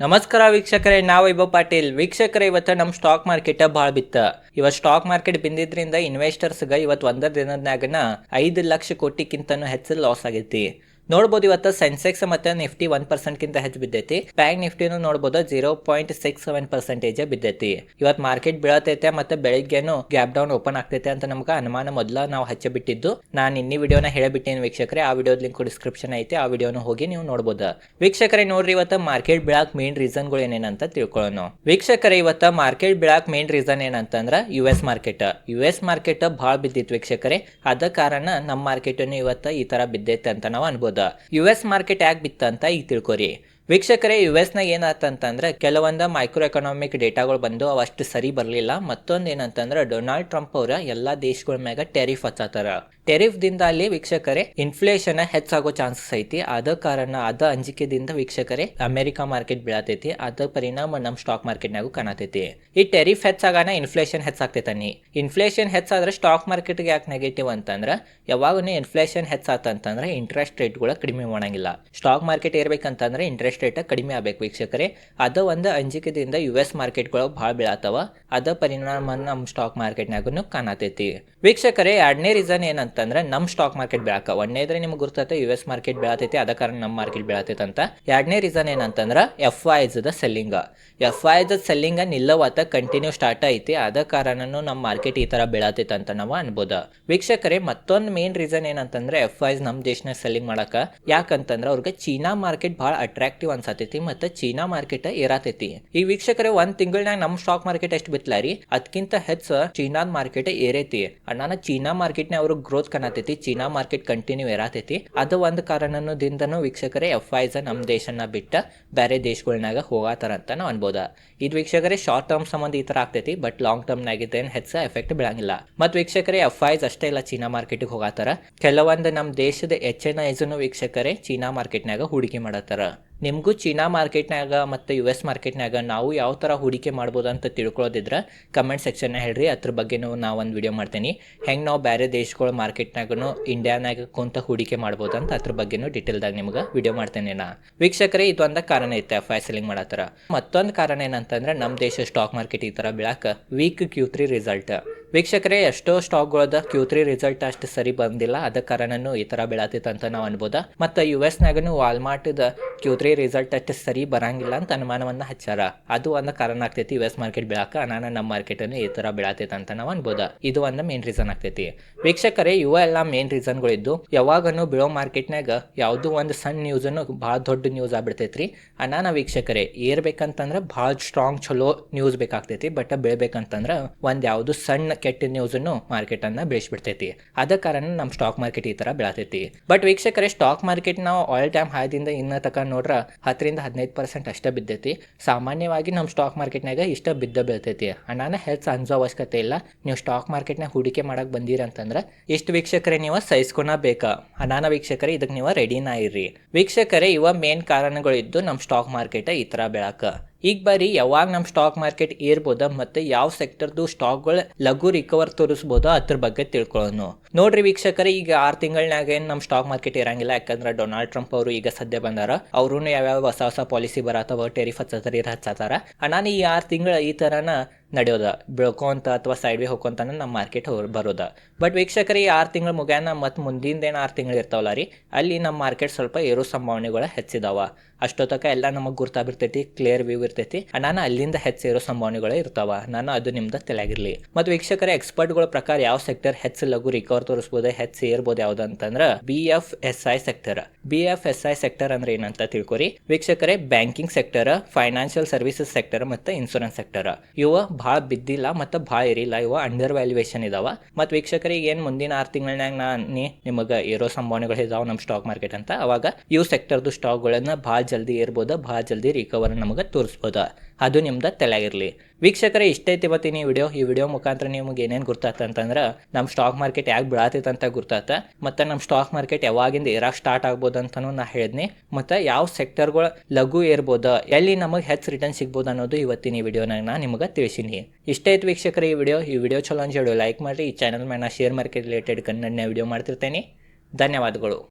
ನಮಸ್ಕಾರ ವೀಕ್ಷಕರೇ, ನಾವು ಇಬ್ಬ ಪಾಟೀಲ್. ವೀಕ್ಷಕರೇ, ಇವತ್ತು ನಮ್ಮ ಸ್ಟಾಕ್ ಮಾರ್ಕೆಟ್ ಭಾಳ ಬಿತ್ತ. ಇವತ್ತು ಸ್ಟಾಕ್ ಮಾರ್ಕೆಟ್ ಬಿಂದಿದ್ರಿಂದ ಇನ್ವೆಸ್ಟರ್ಸ್ಗೆ ಇವತ್ತು ಒಂದರ ದಿನದಾಗನ ಐದು ಲಕ್ಷ ಕೋಟಿಕ್ಕಿಂತನೂ ಹೆಚ್ಚು ಲಾಸ್ ಆಗೈತಿ. ನೋಡ್ಬೋದು ಇವತ್ತು ಸೆನ್ಸೆಕ್ಸ್ ಮತ್ತೆ ನಿಫ್ಟಿ ಒನ್ ಪರ್ಸೆಂಟ್ಗಿಂತ ಹೆಚ್ಚು ಬಿದ್ದೈತಿ. ಬ್ಯಾಂಕ್ ನಿಫ್ಟಿನೂ ನೋಡ್ಬೋದು zero point six seven percentage ಬಿದ್ದೈತಿ. ಇವತ್ತು ಮಾರ್ಕೆಟ್ ಬೀಳತೈತೆ ಮತ್ತೆ ಬೆಳಿಗ್ಗೆನು ಗ್ಯಾಪ್ ಡೌನ್ ಓಪನ್ ಆಗ್ತೈತೆ ಅಂತ ನಮ್ಗೆ ಅನುಮಾನ ಮೊದಲ ನಾವು ಹಚ್ಚ ಬಿಟ್ಟಿದ್ದು ನಾನು ಇನ್ನಿ ವಿಡಿಯೋನ ಹೇಳಿಬಿಟ್ಟೇನು ವೀಕ್ಷಕರೇ, ಆ ವಿಡಿಯೋ ಲಿಂಕ್ ಡಿಸ್ಕ್ರಿಪ್ಷನ್ ಐತೆ, ಆ ವಿಡಿಯೋನ ಹೋಗಿ ನೀವು ನೋಡ್ಬೋದು. ವೀಕ್ಷಕರೇ, ನೋಡ್ರಿ ಇವತ್ತು ಮಾರ್ಕೆಟ್ ಬೀಳಾಕ್ ಮೇನ್ ರೀಸನ್ಗಳು ಏನೇನಂತ ತಿಳ್ಕೊಳ್ಳೋಣ. ವೀಕ್ಷಕರೇ, ಇವತ್ತು ಮಾರ್ಕೆಟ್ ಬೀಳಾಕ್ ಮೇನ್ ರೀಸನ್ ಏನಂತಂದ್ರೆ U S market U S market ಭಾಳ ಬಿದ್ದಿತ್ತು ವೀಕ್ಷಕರೇ. ಅದ ಕಾರಣ ನಮ್ಮ ಮಾರ್ಕೆಟನ್ನು ಇವತ್ತು ಈ ತರ ಬಿದ್ದೈತೆ ಅಂತ ನಾವು ಅನ್ಬೋದು. ಯು ಎಸ್ ಮಾರ್ಕೆಟ್ ಯಾಕೆ ಬಿತ್ತಂತ ಈಗ ತಿಳ್ಕೊರಿ. ವೀಕ್ಷಕರೇ ಯು ಎಸ್ನಾಗ ಏನಾತಂತಂದ್ರೆ ಕೆಲವೊಂದು ಮೈಕ್ರೋ ಎಕನಾಮಿಕ್ ಡೇಟಾಗಳು ಬಂದು ಅವಷ್ಟು ಸರಿ ಬರಲಿಲ್ಲ. ಮತ್ತೊಂದು ಏನಂತಂದ್ರೆ ಡೊನಾಲ್ಡ್ ಟ್ರಂಪ್ ಅವರ ಎಲ್ಲ ದೇಶಗಳ ಮ್ಯಾಗ ಟೆರಿಫ್ ಹಚ್ಚತ್ತಾರ ಟೆರಿಫ್ ದಿಂದ ಅಲ್ಲಿ ವೀಕ್ಷಕರೇ ಇನ್ಫ್ಲೇಷನ್ ಹೆಚ್ಚಾಗೋ ಚಾನ್ಸಸ್ ಐತಿ. ಅದ ಕಾರಣ ಅದ ಅಂಜಿಕೆದಿಂದ ವೀಕ್ಷಕರೇ, ಅಮೆರಿಕ ಮಾರ್ಕೆಟ್ ಬೀಳತೈತಿ. ಅದ ಪರಿಣಾಮ ನಮ್ಮ ಸ್ಟಾಕ್ ಮಾರ್ಕೆಟ್ನಾಗೂ ಕಾಣತೈತಿ. ಈ ಟೆರಿಫ್ ಹೆಚ್ಚಾಗಾನ ಇನ್ಫ್ಲೇಷನ್ ಹೆಚ್ಚಾಗ್ತೈತನಿ ಇನ್ಫ್ಲೇಷನ್ ಹೆಚ್ಚಾದ್ರೆ ಸ್ಟಾಕ್ ಮಾರ್ಕೆಟ್ಗೆ ಯಾಕೆ ನೆಗೆಟಿವ್ ಅಂತಂದ್ರೆ ಯಾವಾಗೂ ಇನ್ಫ್ಲೇಷನ್ ಹೆಚ್ಚಾತಂತಂದ್ರೆ ಇಂಟ್ರೆಸ್ಟ್ ರೇಟ್ಗಳು ಕಡಿಮೆ ಮಾಡಂಗಿಲ್ಲ. ಸ್ಟಾಕ್ ಮಾರ್ಕೆಟ್ ಏರ್ಬೇಕಂತಂದ್ರೆ ಇಂಟ್ರೆಸ್ಟ್ ರೇಟ್ ಕಡಿಮೆ ಆಗ್ಬೇಕು ವೀಕ್ಷಕರೇ. ಅದ ಒಂದು ಅಂಜಿಕೆದಿಂದ ಯು ಎಸ್ ಮಾರ್ಕೆಟ್ಗಳು ಭಾಳ ಬೀಳತ್ತವ ಅದ ಪರಿಣಾಮ ನಮ್ಮ ಸ್ಟಾಕ್ ಮಾರ್ಕೆಟ್ನಾಗೂ ಕಾಣತೈತಿ. ವೀಕ್ಷಕರೇ, ಎರಡನೇ ರೀಸನ್ ಏನಂತಂದ್ರೆ ನಮ್ಮ ಸ್ಟಾಕ್ ಮಾರ್ಕೆಟ್ ಬೆಳಕ. ಒಂದನೇದ್ರೆ ನಿಮ್ಗೆ ಗುರ್ತೈತೆ ಯು ಎಸ್ ಮಾರ್ಕೆಟ್ ಬೆಳತೈತಿ, ಅದ ಕಾರಣ ನಮ್ಮ ಮಾರ್ಕೆಟ್ ಬೆಳತೈತೆ ಅಂತ ಎರಡನೇ ರೀಸನ್ ಏನಂತಂದ್ರೆ F Is the selling F Is selling ನಿಲ್ಲವತ್ತ continue start ಐತಿ, ಅದ ಕಾರಣನು ನಮ್ಮ ಮಾರ್ಕೆಟ್ ಈ ತರ ಬೆಳತೈತೆ ಅಂತ ನಾವು ಅನ್ಬೋದು. ವೀಕ್ಷಕರೇ, ಮತ್ತೊಂದು ಮೇನ್ ರೀಸನ್ ಏನಂತಂದ್ರೆ ಎಫ್ ಐಸ್ ನಮ್ಮ ದೇಶನ ಸೆಲ್ಲಿಂಗ್ ಮಾಡಕ. ಯಾಕಂತಂದ್ರೆ ಅವ್ರಿಗೆ ಚೀನಾ ಮಾರ್ಕೆಟ್ ಬಹಳ ಅಟ್ರಾಕ್ಟಿವ್ ಅನ್ಸತೈತಿ, ಮತ್ತೆ ಚೀನಾ ಮಾರ್ಕೆಟ್ ಏರಾತೈತಿ. ಈ ವೀಕ್ಷಕರೇ, ಒಂದ್ ತಿಂಗಳನ್ಯಾಗ ನಮ್ಮ ಸ್ಟಾಕ್ ಮಾರ್ಕೆಟ್ ಎಷ್ಟು ಬಿತ್ತಲ ರೀ ಅದಕ್ಕಿಂತ ಹೆಚ್ಚು ಚೀನಾದ ಮಾರ್ಕೆಟ್ ಏರೈತಿ. ಅಣ್ಣನ ಚೀನಾ ಮಾರ್ಕೆಟ್ನೇ ಅವ್ರಿಗೆ ಗ್ರೋತ್ ಕಾಣತೈತಿ, ಚೀನಾ ಮಾರ್ಕೆಟ್ ಕಂಟಿನ್ಯೂ ಏರಾತೈತಿ. ಅದು ಒಂದು ಕಾರಣದಿಂದನೂ ವೀಕ್ಷಕರೇ ಎಫ್ ಐಸ್ ನಮ್ಮ ದೇಶನ ಬಿಟ್ಟ ಬೇರೆ ದೇಶಗಳನ್ನಾಗ ಹೋಗತ್ತಾರ ಅಂತ ನಾವು ಅನ್ಬೋದ. ಇದು ವೀಕ್ಷಕರೇ ಶಾರ್ಟ್ ಟರ್ಮ್ ಸಂಬಂಧ ಈ ತರ ಆಗ್ತೈತಿ ಬಟ್ ಲಾಂಗ್ ಟರ್ಮ್ ನಾಗಿದ್ದೇನು ಹೆಚ್ಚ ಹೆಚ್ಚು ಎಫೆಕ್ಟ್ ಬೀಳಂಗಿಲ್ಲ. ಮತ್ತು ವೀಕ್ಷಕರೇ ಎಫ್ ಐಸ್ ಅಷ್ಟೇ ಇಲ್ಲ, ಚೀನಾ ಮಾರ್ಕೆಟ್ಗೆ ಹೋಗತ್ತಾರ ಕೆಲವೊಂದು ನಮ್ಮ ದೇಶದ ಎಚ್ ಎನ್ ಐಸ್ನು ವೀಕ್ಷಕರೇ ಚೀನಾ ಮಾರ್ಕೆಟ್ನಾಗ ಹೂಡಿಕೆ ಮಾಡತ್ತಾರ. ನಿಮಗೂ ಚೀನಾ ಮಾರ್ಕೆಟ್ನಾಗ ಮತ್ತು ಯು ಎಸ್ ಮಾರ್ಕೆಟ್ನಾಗ ನಾವು ಯಾವ ಥರ ಹೂಡಿಕೆ ಮಾಡ್ಬೋದು ಅಂತ ತಿಳ್ಕೊಳ್ಳೋದಿದ್ರೆ ಕಮೆಂಟ್ ಸೆಕ್ಷನ್ನ ಹೇಳ್ರಿ. ಅದ್ರ ಬಗ್ಗೆನೂ ನಾವು ಒಂದು ವಿಡಿಯೋ ಮಾಡ್ತೀನಿ. ಹೆಂಗೆ ನಾವು ಬೇರೆ ದೇಶಗಳ ಮಾರ್ಕೆಟ್ನಾಗೂ ಇಂಡಿಯಾನಾಗ ಕುಂತ ಹೂಡಿಕೆ ಮಾಡ್ಬೋದು ಅಂತ ಅದ್ರ ಬಗ್ಗೆನೂ ಡೀಟೇಲ್ದಾಗ ನಿಮ್ಗೆ ವಿಡಿಯೋ ಮಾಡ್ತೇನೆ ನಾ. ವೀಕ್ಷಕರೇ, ಇದೊಂದು ಕಾರಣ ಐತೆ ಎಫ್ ಐ ಸೆಲ್ಲಿಂಗ್ ಮಾಡತ್ತಾರ ಮತ್ತೊಂದು ಕಾರಣ ಏನಂತಂದ್ರೆ ನಮ್ಮ ದೇಶ ಸ್ಟಾಕ್ ಮಾರ್ಕೆಟ್ ಈ ಥರ ಬೀಳಕ್ಕೆ ವೀಕ್ ಕ್ಯೂ ತ್ರೀ ರಿಸಲ್ಟ್ ವೀಕ್ಷಕರೇ, ಎಷ್ಟೋ ಸ್ಟಾಕ್ಗಳದ ಕ್ಯೂ ತ್ರೀ ರಿಸಲ್ಟ್ ಅಷ್ಟು ಸರಿ ಬಂದಿಲ್ಲ. ಅದ ಕಾರಣನು ಈ ಥರ ಬೆಳತಿತ್ತು ಅಂತ ನಾವು ಅನ್ಬೋದ. ಮತ್ತು ಯು ಎಸ್ನಾಗನು ವಾಲ್ಮಾರ್ಟ್ದ ಕ್ಯೂ ತ್ರೀ ರಿಸಲ್ಟ್ ಅಷ್ಟು ಸರಿ ಬರಂಗಿಲ್ಲ ಅಂತ ಅನುಮಾನವನ್ನು ಹಚ್ಚಾರ. ಅದು ಒಂದು ಕಾರಣ ಆಗ್ತೈತಿ ಯು ಎಸ್ ಮಾರ್ಕೆಟ್ ಬೆಳಕ. ನಾನು ನಮ್ಮ ಮಾರ್ಕೆಟನ್ನು ಈ ಥರ ಬೆಳತೈತೆ ಅಂತ ನಾವು ಅನ್ಬೋದ. ಇದು ಒಂದು ಮೇನ್ ರೀಸನ್ ಆಗ್ತೈತಿ. ವೀಕ್ಷಕರೇ, ಇವ ಎಲ್ಲ ಮೇನ್ ರೀಸನ್ಗಳಿದ್ದು ಯಾವಾಗನು ಬೀಳೋ ಮಾರ್ಕೆಟ್ನಾಗ ಯಾವುದೋ ಒಂದು ಸಣ್ಣ ನ್ಯೂಸನ್ನು ಭಾಳ ದೊಡ್ಡ ನ್ಯೂಸ್ ಆಗ್ಬಿಡ್ತೈತ್ರಿ. ಅನಾನ ವೀಕ್ಷಕರೇ, ಏರ್ಬೇಕಂತಂದ್ರೆ ಭಾಳ ಸ್ಟ್ರಾಂಗ್ ಚಲೋ ನ್ಯೂಸ್ ಬೇಕಾಗ್ತೈತಿ. ಬಟ್ ಬೆಳಿಬೇಕಂತಂದ್ರೆ ಒಂದು ಯಾವುದು ಸಣ್ಣ ಕೆಟ್ಟ ನ್ಯೂಸನ್ನು ಮಾರ್ಕೆಟನ್ನು ಬೆಳೆಸ್ಬಿಡ್ತೈತಿ. ಅದ ಕಾರಣ ನಮ್ಮ ಸ್ಟಾಕ್ ಮಾರ್ಕೆಟ್ ಈ ತರ ಬೆಳತೈತಿ. ಬಟ್ ವೀಕ್ಷಕರೇ ಸ್ಟಾಕ್ ಮಾರ್ಕೆಟ್ ನಾವು ಆಲ್ ಟೈಮ್ ಹಾಯ್ದಿಂದ ಇನ್ನ ತಕ ನೋಡ್ರ ಹತ್ತರಿಂದ ಹದಿನೈದು ಪರ್ಸೆಂಟ್ ಅಷ್ಟೇ ಬಿದ್ದೈತಿ. ಸಾಮಾನ್ಯವಾಗಿ ನಮ್ಮ ಸ್ಟಾಕ್ ಮಾರ್ಕೆಟ್ನಾಗ ಇಷ್ಟ ಬಿದ್ದ ಬೀಳ್ತೈತಿ. ಅಣ್ಣನ ಹೆಲ್ತ್ ಅನ್ಸೋ ಅವಶ್ಯಕತೆ ಇಲ್ಲ. ನೀವು ಸ್ಟಾಕ್ ಮಾರ್ಕೆಟ್ನಾಗ ಹೂಡಿಕೆ ಮಾಡಕ್ ಬಂದಿರ ಅಂತಂದ್ರೆ ಇಷ್ಟು ವೀಕ್ಷಕರೇ, ನೀವು ಸಹಿಸ್ಕೊನ ಬೇಕಾ. ಅನಾನ ವೀಕ್ಷಕರೇ ಇದಕ್ಕೆ ನೀವು ರೆಡಿನ ಇರ್ರಿ. ವೀಕ್ಷಕರೇ, ಇವ ಮೇನ್ ಕಾರಣಗಳಿದ್ದು ನಮ್ಮ ಸ್ಟಾಕ್ ಮಾರ್ಕೆಟ್ ಈ ತರ ಬೆಳಕ. ಈಗ ಬರೀ ಯಾವಾಗ ನಮ್ಮ ಸ್ಟಾಕ್ ಮಾರ್ಕೆಟ್ ಏರ್ಬೋದ ಮತ್ತೆ ಯಾವ ಸೆಕ್ಟರ್ದು ಸ್ಟಾಕ್ಗಳು ಲಘು ರಿಕವರ್ ತೋರಿಸ್ಬೋದ ಅದ್ರ ಬಗ್ಗೆ ತಿಳ್ಕೊಳ್ಳೋಣ ನೋಡ್ರಿ ವೀಕ್ಷಕರೇ, ಈಗ ಆರು ತಿಂಗಳನ್ಯಾಗ ಏನು ನಮ್ಮ ಸ್ಟಾಕ್ ಮಾರ್ಕೆಟ್ ಇರಂಗಿಲ್ಲ ಯಾಕಂದ್ರೆ ಡೊನಾಲ್ಡ್ ಟ್ರಂಪ್ ಅವರು ಈಗ ಸದ್ಯ ಬಂದಾರ. ಅವರು ಯಾವ್ಯಾವ ಹೊಸ ಹೊಸ ಪಾಲಿಸಿ ಬರತ್ತವ ಟೆರಿಫ್ ಹಚ್ಚತಾರ ಇರ್ ಹಚ್ಚತಾರ ನಾನು ಈ ಆರು ತಿಂಗಳ ಈ ಥರನ ನಡೆಯೋದ? ಬೆಳ್ಕೊಂತ ಅಥವಾ ಸೈಡ್ ವೇ ಹೋಗ್ಕೊಂತಾನ ನಮ್ಮ ಮಾರ್ಕೆಟ್ ಬರೋದ. ಬಟ್ ವೀಕ್ಷಕರಿ ಆರು ತಿಂಗಳು ಮುಗ್ಯಾನ ಮತ್ತು ಮುಂದಿನ ಏನು ಆರು ತಿಂಗಳು ಇರ್ತಾವಲ್ಲ ರೀ, ಅಲ್ಲಿ ನಮ್ಮ ಮಾರ್ಕೆಟ್ ಸ್ವಲ್ಪ ಏರೋ ಸಂಭಾವನೆಗಳು ಹೆಚ್ಚಿದಾವ. ಅಷ್ಟೊತ್ತಕ ಎಲ್ಲ ನಮಗೆ ಗುರ್ತಾಗಿರ್ತೈತಿ ಕ್ಲಿಯರ್ ವ್ಯೂ ಇರ್ತೈತಿ. ನಾನು ಅಲ್ಲಿಂದ ಹೆಚ್ಚು ಇರೋ ಸಂಭಾವನೆಗಳು ಇರ್ತಾವ. ನಾನು ಅದು ನಿಮ್ದು ತಲೆಯಾಗಿರಲಿ. ಮತ್ತು ವೀಕ್ಷಕರ ಎಕ್ಸ್ಪರ್ಟ್ಗಳ ಪ್ರಕಾರ ಯಾವ ಸೆಕ್ಟರ್ ಹೆಚ್ಚು ಲಘು ರಿಕವರ್ ತೋರಿಸ್ಬೋದು, ಹೆಚ್ಚು ಏರ್ಬೋದು ಯಾವ್ದಂತಂದ್ರ B F S I sector B F S I sector ಅಂದ್ರೆ ಏನಂತ ತಿಳ್ಕೊರಿ? ವೀಕ್ಷಕರೇ banking sector financial services sector ಮತ್ತು ಇನ್ಶೂರೆನ್ಸ್ ಸೆಕ್ಟರ್ ಇವು ಭಾಳ ಬಿದ್ದಿಲ್ಲ ಮತ್ತು ಭಾಳ ಇರಿಲ್ಲ. ಇವ ಅಂಡರ್ ವ್ಯಾಲ್ಯೂಯೇಷನ್ ಇದಾವ. ಮತ್ತು ವೀಕ್ಷಕರಿಗೆ ಏನು ಮುಂದಿನ ಆರು ತಿಂಗಳನ್ಯಾಗ ನಾನು ನಿಮಗೆ ಇರೋ ಸಂಭಾವನೆಗಳು ಇದಾವೆ ನಮ್ಮ ಸ್ಟಾಕ್ ಮಾರ್ಕೆಟ್ ಅಂತ, ಅವಾಗ ಇವು ಸೆಕ್ಟರ್ದು ಸ್ಟಾಕ್ಗಳನ್ನ ಭಾಳ ಜಲ್ದಿ ಏರ್ಬೋದು, ಭಾಳ ಜಲ್ದಿ ರಿಕವರ್ ನಮಗೆ ತೋರಿಸ್ಬೋದು. ಅದು ನಿಮ್ದು ತಲೆಯಾಗಿರಲಿ. ವೀಕ್ಷಕರೇ, ಇಷ್ಟೇ ಇವತ್ತಿನ ಈ ವಿಡಿಯೋ. ಈ ವಿಡಿಯೋ ಮುಖಾಂತರ ನಿಮ್ಗೆ ಏನೇನು ಗುರ್ತಾತ ಅಂತಂದ್ರೆ ನಮ್ಮ ಸ್ಟಾಕ್ ಮಾರ್ಕೆಟ್ ಯಾಕೆ ಬಿಡಾತೈತೆ ಅಂತ ಗುರ್ತಾತ, ಮತ್ತು ನಮ್ಮ ಸ್ಟಾಕ್ ಮಾರ್ಕೆಟ್ ಯಾವಾಗಿಂದ ಇರಾಕ್ ಸ್ಟಾರ್ಟ್ ಆಗ್ಬೋದು ಅಂತಲೂ ನಾ ಹೇಳಿದ್ನಿ. ಮತ್ತು ಯಾವ ಸೆಕ್ಟರ್ಗಳು ಲಘು ಏರ್ಬೋದು, ಎಲ್ಲಿ ನಮಗೆ ಹೆಚ್ಚು ರಿಟರ್ನ್ ಸಿಗ್ಬೋದು ಅನ್ನೋದು ಇವತ್ತಿನ ಈ ವಿಡಿಯೋನಾಗ ನಾನು ನಿಮಗೆ ತಿಳಿಸೀನಿ. ಇಷ್ಟೇ ಐತೆ ವೀಕ್ಷಕರೇ ಈ ವಿಡಿಯೋ. ಈ ವಿಡಿಯೋ ಚಲೋ ಅಂತ ಹೇಳಿ ಲೈಕ್ ಮಾಡಿರಿ, ಈ ಚಾನಲ್ ಮೇಲೆ ನಾ ಶೇರ್ ಮಾರ್ಕೆಟ್ ರಿಲೇಟೆಡ್ ಕನ್ನಡನೇ ವಿಡಿಯೋ ಮಾಡ್ತಿರ್ತೇನೆ. ಧನ್ಯವಾದಗಳು.